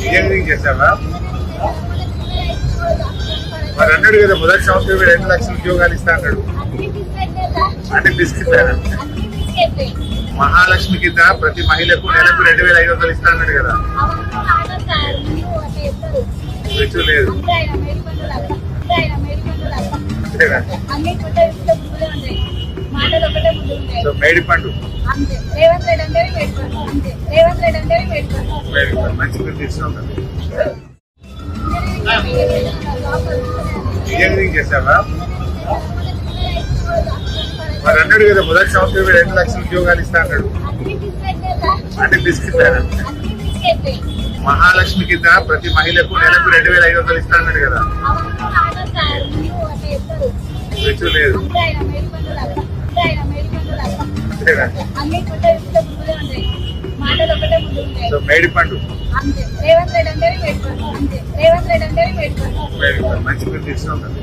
Engineering చేసావా మరి అన్నాడు కదా మొదటి సంవత్సరం రెండు లక్షల ఉద్యోగాలు ఇస్తా అన్నాడు. అంటే బిస్కెట్ మహాలక్ష్మి కింద ప్రతి మహిళకు నెలకు రెండు వేల ఐదు వందలు ఇస్తా అన్నాడు కదా. రుచి లేదు. అన్ని వేడుకోండి తీసుకున్నాం ఇంజనీరింగ్ చేసావా మరి అన్నాడు కదా మొదటి సంవత్సరం రెండు లక్షల ఉద్యోగాలు ఇస్తా అన్నాడు అంటే బిస్కెట్ మహాలక్ష్మి కింద ప్రతి మహిళకు నెలకు రెండు వేల ఐదు వందలు ఇస్తా అన్నాడు కదా రుచి లేదు సో మేడి పండు రేవంత్ రెడ్డి అంటే మంచి పేరు తీసుకుంటుంది